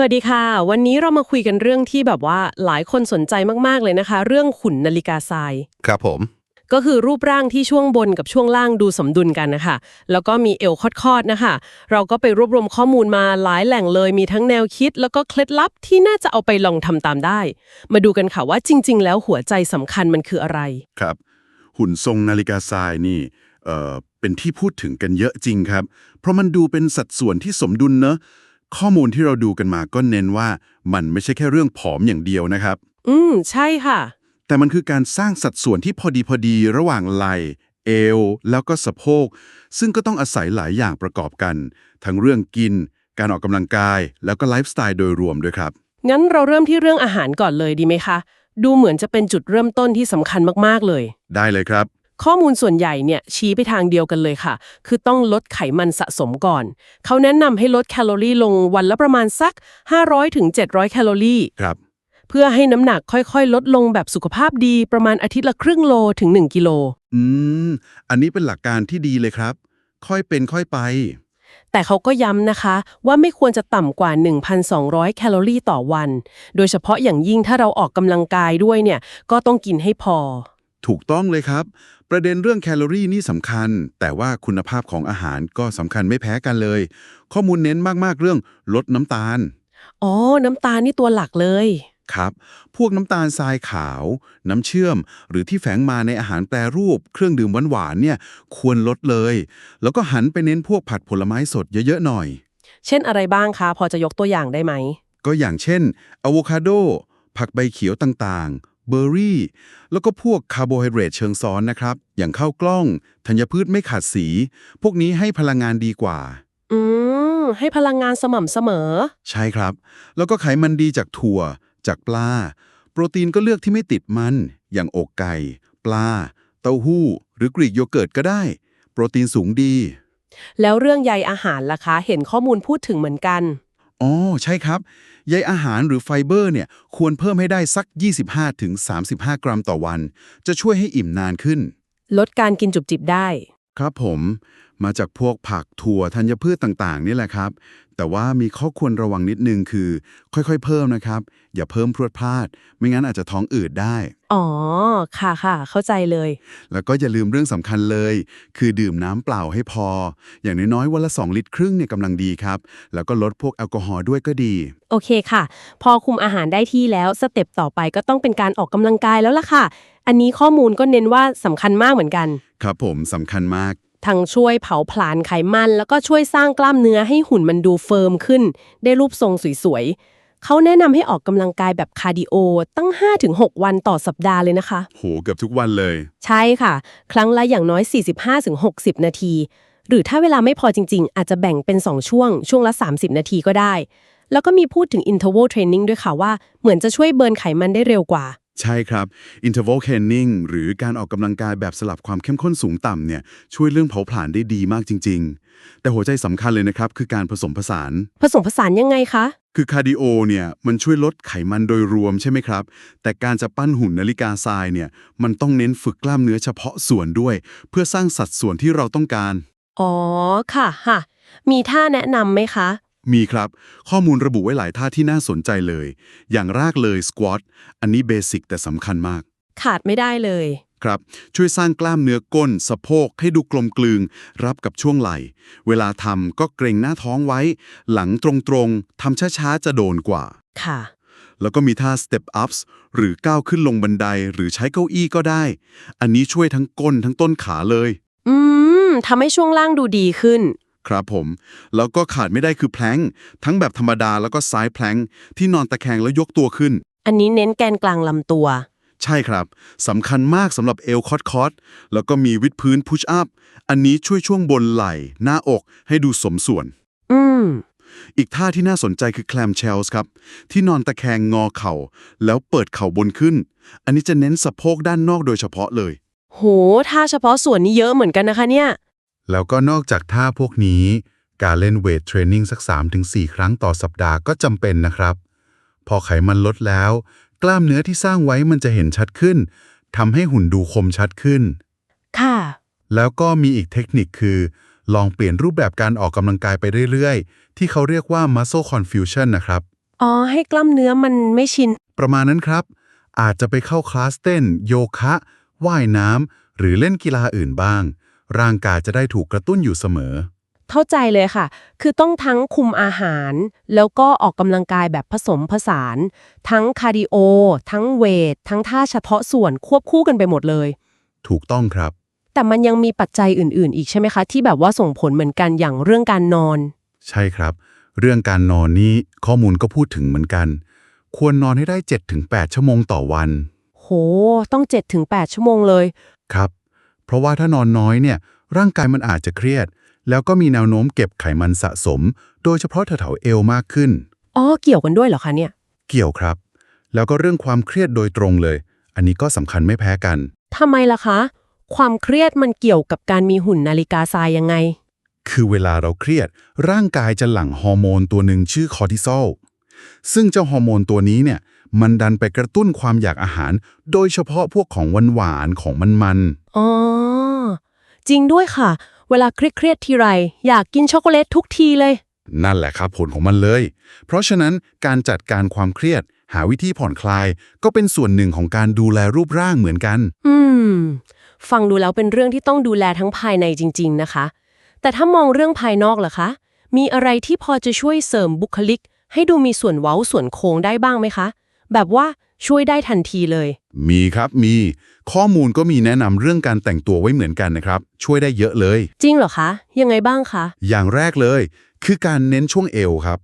สวัสดีค่ะ วันนี้เรามาคุยกันเรื่องที่แบบว่าหลายคนสนใจมากๆเลยนะคะ เรื่องขุนนาฬิกาทราย ครับผม ก็คือรูปร่างที่ช่วงบนกับช่วงล่างดูสมดุลกันนะคะ แล้วก็มีเอวคอดๆนะคะ เราก็ไปรวบรวมข้อมูลมาหลายแหล่งเลย มีทั้งแนวคิด แล้วก็เคล็ดลับที่น่าจะเอาไปลองทำตามได้ มาดูกันค่ะว่าจริง ๆ แล้วหัวใจสำคัญมันคืออะไร ครับ หุ่นทรงนาฬิกาทรายนี่เอ่อเป็นที่พูดถึงกันเยอะจริงครับ เพราะมันดูเป็นสัดส่วนที่สมดุลเนอะ ข้อมูลที่เราดูกันมาก็เน้นว่ามันไม่ใช่แค่เรื่องผอมอย่างเดียวนะครับ อืม ใช่ค่ะ แต่มันคือการสร้างสัดส่วนที่พอดีพอดีระหว่างไหล่เอว แล้วก็สะโพก ซึ่งก็ต้องอาศัยหลายอย่างประกอบกัน ทั้งเรื่องกิน การออกกำลังกาย แล้วก็ไลฟ์สไตล์โดยรวมด้วยครับ งั้นเราเริ่มที่เรื่องอาหารก่อนเลยดีไหมคะ ดูเหมือนจะเป็นจุดเริ่มต้นที่สำคัญมากๆเลย ได้เลยครับ ข้อมูลส่วนใหญ่เนี่ยชี้ไปทางเดียวกันเลยค่ะ คือต้องลดไขมันสะสมก่อน เขาแนะนำให้ลดแคลอรี่ลงวันละประมาณสัก 500-700ถึง700แคลอรี่ ครับ เพื่อให้น้ำหนักค่อยๆ ลดลงแบบสุขภาพดีประมาณอาทิตย์ละครึ่งโลถึง 1 กิโล อืม อันนี้เป็นหลักการที่ดีเลยครับ ค่อยเป็นค่อยไป แต่เขาก็ย้ำนะคะ ว่าไม่ควรจะต่ำกว่า 1,200 แคลอรี่ต่อวัน โดยเฉพาะอย่างยิ่งถ้าเราออกกำลังกายด้วยเนี่ย ก็ต้องกินให้พอ ถูกต้องเลยครับ ประเด็นเรื่องแคลอรี่นี่สำคัญ แต่ว่าคุณภาพของอาหารก็สำคัญไม่แพ้กันเลย ข้อมูลเน้นมากๆเรื่องลดน้ำตาล อ๋อ น้ำตาลนี่ตัวหลักเลย ครับ พวกน้ำตาลทรายขาว น้ำเชื่อม หรือที่แฝงมาในอาหารแปรรูป เครื่องดื่มหวานๆเนี่ย ควรลดเลย แล้วก็หันไปเน้นพวกผัดผลไม้สดเยอะๆหน่อย เช่นอะไรบ้างคะ พอจะยกตัวอย่างได้ไหม ก็อย่างเช่นอะโวคาโด ผักใบเขียวต่างๆ เบอร์รี่ แล้วก็พวกคาร์โบไฮเดรตเชิงซ้อนนะครับ อย่างข้าวกล้อง ธัญพืชไม่ขาดสี พวกนี้ให้พลังงานดีกว่า อืม ให้พลังงานสม่ำเสมอ ใช่ครับ แล้วก็ไขมันดีจากถั่ว จากปลา โปรตีนก็เลือกที่ไม่ติดมัน อย่างอกไก่ ปลา เต้าหู้ หรือกรีกโยเกิร์ตก็ได้ โปรตีนสูงดี แล้วเรื่องใยอาหารล่ะคะ เห็นข้อมูลพูดถึงเหมือนกัน อ๋อ ใช่ครับ ใยอาหารหรือไฟเบอร์เนี่ย ควรเพิ่มให้ได้สัก 25-35 กรัมต่อวัน จะช่วยให้อิ่มนานขึ้น ลดการกินจุบจิบได้ ครับผม มาจากพวกผักถั่วธัญพืชต่างๆ นี่แหละครับ แต่ว่ามีข้อควรระวังนิดนึงคือ ค่อยๆ เพิ่มนะครับ อย่าเพิ่มพรวดพลาด ไม่งั้นอาจจะท้องอืดได้ อ๋อ ค่ะค่ะ เข้าใจเลย แล้วก็อย่าลืมเรื่องสำคัญเลย คือดื่มน้ำเปล่าให้พอ อย่างน้อยๆวันละ 2 ลิตรครึ่งเนี่ยกำลังดีครับ แล้วก็ลดพวกแอลกอฮอล์ด้วยก็ดี โอเคค่ะ พอคุมอาหารได้ที่แล้วสเต็ปต่อไปก็ต้องเป็นการออกกำลังกายแล้วล่ะค่ะ อันนี้ข้อมูลก็เน้นว่าสำคัญมากเหมือนกัน ครับผมสำคัญมาก ทั้งช่วยเผาผลาญไขมัน แล้วก็ช่วยสร้างกล้ามเนื้อให้หุ่นมันดูเฟิร์มขึ้น ได้รูปทรงสวยๆ เขาแนะนำให้ออกกำลังกายแบบคาร์ดิโอตั้ง 5-6 วันต่อสัปดาห์เลยนะคะ โหเกือบทุกวันเลย ใช่ค่ะ ครั้งละอย่างน้อย 45-60 นาที หรือถ้าเวลาไม่พอจริง ๆ อาจจะแบ่งเป็น 2 ช่วง ช่วงละ 30 นาทีก็ได้ แล้วก็มีพูดถึง interval training ด้วยค่ะว่า เหมือนจะช่วยเบิร์นไขมันได้เร็วกว่า ใช่ครับ interval training หรือการออกกำลังกายแบบสลับความเข้มข้นสูงต่ำเนี่ยช่วยเรื่องเผาผลาญได้ดีมากจริง ๆ แต่หัวใจสำคัญเลยนะครับ คือการผสมผสาน ผสมผสานยังไงคะ คือคาร์ดิโอเนี่ยมันช่วยลดไขมันโดยรวมใช่ไหมครับ แต่การจะปั้นหุ่นนาฬิกาทรายเนี่ยมันต้องเน้นฝึกกล้ามเนื้อเฉพาะส่วนด้วย เพื่อสร้างสัดส่วนที่เราต้องการ อ๋อค่ะค่ะมีท่าแนะนำไหมคะ มีครับ ข้อมูลระบุไว้หลายท่าที่น่าสนใจเลย อย่างแรกเลยสควอตอันนี้เบสิกแต่สำคัญมาก ขาดไม่ได้เลย ครับ ช่วยสร้างกล้ามเนื้อก้น สะโพกให้ดูกลมกลืงรับกับช่วงไหล่ เวลาทำก็เกรงหน้าท้องไว้ หลังตรงๆทำช้าๆ จะโดนกว่า ค่ะ แล้วก็มีท่า step ups หรือก้าวขึ้นลงบันไดหรือใช้เก้าอี้ก็ได้ อันนี้ช่วยทั้งก้นทั้งต้นขาเลย อืมทำให้ช่วงล่างดูดีขึ้น ครับผม แล้วก็ขาดไม่ได้คือแพลงทั้งแบบธรรมดาแล้วก็ซ้ายแพลงที่นอนตะแคงแล้วยกตัวขึ้น อันนี้เน้นแกนกลางลำตัว ใช่ครับสำคัญมากสำหรับเอวคอดคอดแล้วก็มีวิดพื้นพุชอัพอันนี้ช่วยช่วงบนไหล่ หน้าอกให้ดูสมส่วน อืมอีกท่าที่น่าสนใจคือแคลมเชลส์ครับ ที่นอนตะแคงงอเข่า แล้วเปิดเข่าบนขึ้น อันนี้จะเน้นสะโพกด้านนอกโดยเฉพาะเลย โหท่าเฉพาะส่วนนี้เยอะเหมือนกันนะคะเนี่ย แล้วก็นอกจากท่าพวกนี้ การเล่นเวทเทรนนิ่งสัก 3-4 ครั้งต่อสัปดาห์ก็จำเป็นนะครับ พอไขมันลดแล้ว กล้ามเนื้อที่สร้างไว้มันจะเห็นชัดขึ้นทำให้หุ่นดูคมชัดขึ้น ค่ะ แล้วก็มีอีกเทคนิคคือ ลองเปลี่ยนรูปแบบการออกกำลังกายไปเรื่อยๆ ที่เขาเรียกว่า muscle confusion นะครับ อ๋อ ให้กล้ามเนื้อมันไม่ชิน ประมาณนั้นครับ อาจจะไปเข้าคลาสเต้น โยคะ ว่ายน้ำ หรือเล่นกีฬาอื่นบ้าง ร่างกายจะได้ถูกกระตุ้นอยู่เสมอ เข้าใจเลยค่ะ คือต้องทั้งคุมอาหาร แล้วก็ออกกำลังกายแบบผสมผสาน ทั้งคาร์ดิโอ ทั้งเวท ทั้งท่าเฉพาะส่วนควบคู่กันไปหมดเลย ถูกต้องครับ แต่มันยังมีปัจจัยอื่น ๆ อีกใช่ไหมคะ ที่แบบว่าส่งผลเหมือนกันอย่างเรื่องการนอน ใช่ครับ เรื่องการนอนนี้ข้อมูลก็พูดถึงเหมือนกัน ควรนอนให้ได้ 7-8 ชั่วโมงต่อวัน โห ต้อง 7-8 ชั่วโมงเลย ครับ เพราะว่าถ้านอนน้อยเนี่ยร่างกายมันอาจจะเครียด แล้วก็มีแนวโน้มเก็บไขมันสะสม โดยเฉพาะแถวๆเอวมากขึ้น อ๋อ เกี่ยวกันด้วยเหรอคะเนี่ย เกี่ยวครับ แล้วก็เรื่องความเครียดโดยตรงเลย อันนี้ก็สำคัญไม่แพ้กัน ทำไมล่ะคะ ความเครียดมันเกี่ยวกับการมีหุ่นนาฬิกาทรายยังไง คือเวลาเราเครียด ร่างกายจะหลั่งฮอร์โมนตัวหนึ่งชื่อคอร์ติซอลซึ่งเจ้าฮอร์โมนตัวนี้เนี่ยมันดันไปกระตุ้นความอยากอาหาร โดยเฉพาะพวกของหวานๆของมัน อ๋อ จริงด้วยค่ะ เวลาเครียดๆทีไร อยากกินช็อกโกแลตทุกทีเลยๆนั่นแหละครับผลของมันเลย เพราะฉะนั้นการจัดการความเครียด หาวิธีผ่อนคลาย ก็เป็นส่วนหนึ่งของการดูแลรูปร่างเหมือนกัน อืม ฟังดูแล้วเป็นเรื่องที่ต้องดูแลทั้งภายในจริง ๆ นะคะ แต่ถ้ามองเรื่องภายนอกล่ะคะ มีอะไรที่พอจะช่วยเสริมบุคลิก ให้ดูมีส่วนเว้าส่วนโค้งได้บ้างไหมคะ แบบว่า ช่วยได้ทันทีเลย มีครับมี ข้อมูลก็มีแนะนำเรื่องการแต่งตัวไว้เหมือนกันนะครับ ช่วยได้เยอะเลย จริงเหรอคะ ยังไงบ้างคะ อย่างแรกเลย คือการเน้นช่วงเอวครับ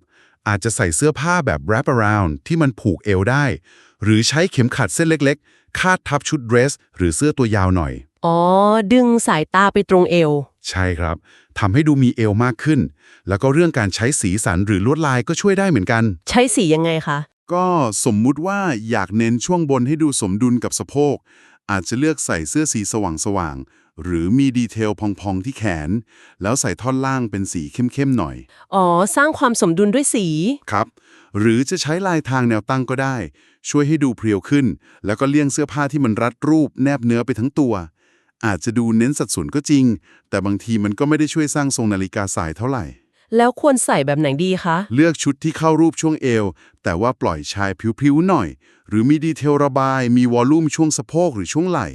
อาจจะใส่เสื้อผ้าแบบ wrap around ที่มันผูกเอวได้ หรือใช้เข็มขัดเส้นเล็กๆ คาดทับชุดเดรส หรือเสื้อตัวยาวหน่อย อ๋อ ดึงสายตาไปตรงเอว ใช่ครับทำให้ดูมีเอวมากขึ้น แล้วก็เรื่องการใช้สีสันหรือลวดลายก็ช่วยได้เหมือนกัน ใช้สียังไงคะ ก็สมมุติว่าอยากเน้นช่วงบนให้ดูสมดุลกับสะโพก อาจจะเลือกใส่เสื้อสีสว่างๆ หรือมีดีเทลพองๆที่แขน แล้วใส่ท่อนล่างเป็นสีเข้มๆหน่อย อ๋อ สร้างความสมดุลด้วยสี ครับ หรือจะใช้ลายทางแนวตั้งก็ได้ ช่วยให้ดูเพรียวขึ้น แล้วก็เลี่ยงเสื้อผ้าที่มันรัดรูปแนบเนื้อไปทั้งตัว อาจจะดูเน้นสัดส่วนก็จริง แต่บางทีมันก็ไม่ได้ช่วยสร้างทรงนาฬิกาสายเท่าไหร่ แล้วควรใส่แบบไหนดีคะ เลือกชุดที่เข้ารูปช่วงเอว แต่ว่าปล่อยชายผิวๆหน่อย หรือมีดีเทลระบาย มีวอลลุ่มช่วงสะโพกหรือช่วงไหล่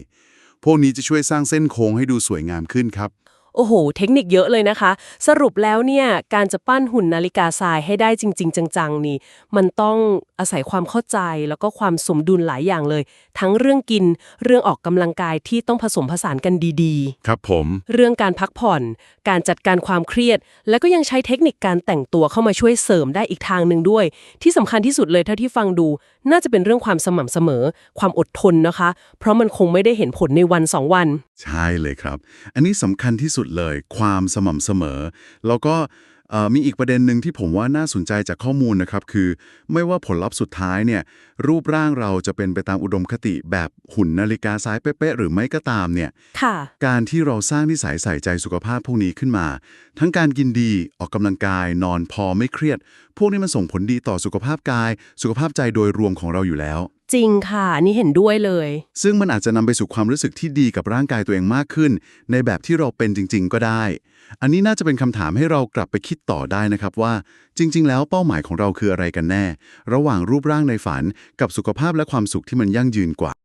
พวกนี้จะช่วยสร้างเส้นโค้งให้ดูสวยงามขึ้นครับ โอ้โห เทคนิคเยอะเลยนะคะ สรุปแล้วเนี่ย การจะปั้นหุ่นนาฬิกาทรายให้ได้จริง ๆ จัง ๆ นี่ มันต้องอาศัยความเข้าใจแล้วก็ความสมดุลหลายอย่างเลย ทั้งเรื่องกิน เรื่องออกกำลังกายที่ต้องผสมผสานกันดีครับผมๆเรื่องการพักผ่อน การจัดการความเครียด แล้วก็ยังใช้เทคนิคการแต่งตัวเข้ามาช่วยเสริมได้อีกทางหนึ่งด้วย ที่สำคัญที่สุดเลยเท่าที่ฟังดู น่าจะเป็นเรื่องความสม่ำเสมอ ความอดทนนะคะ เพราะมันคงไม่ได้เห็นผลในวันสองวัน ใช่เลยครับ อันนี้สำคัญที่สุดเลย ความสม่ำเสมอ แล้วก็เอ่อมีอีกประเด็นหนึ่งที่ผมว่าน่าสนใจจากข้อมูลนะครับ คือ ไม่ว่าผลลัพธ์สุดท้ายเนี่ย รูปร่างเราจะเป็นไปตามอุดมคติแบบหุ่นนาฬิกาซ้ายเป๊ะๆหรือไม่ก็ตามเนี่ยค่ะการที่เราสร้างนิสัยใส่ใจสุขภาพพวกนี้ขึ้นมา ทั้งการกินดีออกกำลังกาย นอนพอไม่เครียด พวกนี้มันส่งผลดีต่อสุขภาพกาย สุขภาพใจโดยรวมของเราอยู่แล้ว จริงค่ะอันนี่เห็นด้วยเลย ซึ่งมันอาจจะนำไปสู่ความรู้สึกที่ดีกับร่างกายตัวเองมากขึ้น ในแบบที่เราเป็นจริง ๆ ก็ได้ อันนี้น่าจะเป็นคำถามให้เรากลับไปคิดต่อได้นะครับว่า จริง ๆ แล้วเป้าหมายของเราคืออะไรกันแน่ ระหว่างรูปร่างในฝันกับสุขภาพและความสุขที่มันยั่งยืนกว่า